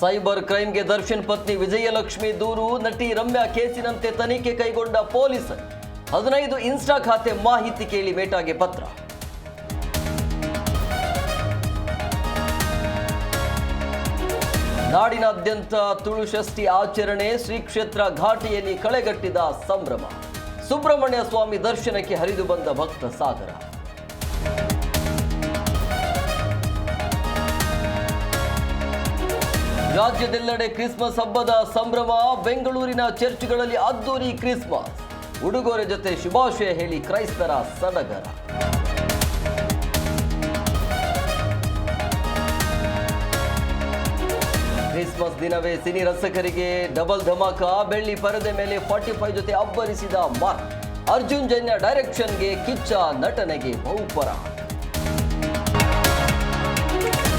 Cyber ಕ್ರೈಮ್ಗೆ Darshan ಪತ್ನಿ ವಿಜಯಲಕ್ಷ್ಮಿ ದೂರು, ನಟಿ ರಮ್ಯಾ ಕೇಸಿನಂತೆ ತನಿಖೆ ಕೈಗೊಂಡ ಪೊಲೀಸ್. ಹದಿನೈದು ಇನ್ಸ್ಟಾ ಖಾತೆ ಮಾಹಿತಿ ಕೇಳಿ ಮೇಟಾಗೆ ಪತ್ರ. ನಾಡಿನಾದ್ಯಂತ ತುಳು ಷಷ್ಠಿ ಆಚರಣೆ ಶ್ರೀ ಕ್ಷೇತ್ರ ಘಾಟಿಯಲ್ಲಿ ಕಳೆಗಟ್ಟಿದ ಸಂಭ್ರಮ. ಸುಬ್ರಹ್ಮಣ್ಯ ಸ್ವಾಮಿ ದರ್ಶನಕ್ಕೆ ಹರಿದು ಬಂದ ಭಕ್ತ ಸಾಗರ. ರಾಜ್ಯದೆಲ್ಲೆಡೆ ಕ್ರಿಸ್ಮಸ್ ಹಬ್ಬದ ಸಂಭ್ರಮ, ಬೆಂಗಳೂರಿನ ಚರ್ಚ್ಗಳಲ್ಲಿ ಅದ್ದೂರಿ ಕ್ರಿಸ್ಮಸ್. ಉಡುಗೊರೆ ಜೊತೆ ಶುಭಾಶಯ ಹೇಳಿ ಕ್ರೈಸ್ತರ ಸಡಗರ. ಕ್ರಿಸ್ಮಸ್ ದಿನವೇ ಸಿನಿ ರಸಕರಿಗೆ ಡಬಲ್ ಧಮಾಕ, ಬೆಳ್ಳಿ ಪರದೆ ಮೇಲೆ ಫಾರ್ಟಿ ಫೈವ್ ಜೊತೆ ಅಬ್ಬರಿಸಿದ ಮಾರ್ಕ್. ಅರ್ಜುನ್ ಜನ್ಯ ಡೈರೆಕ್ಷನ್ಗೆ ಕಿಚ್ಚ ನಟನೆಗೆ ಬಹುಪರ.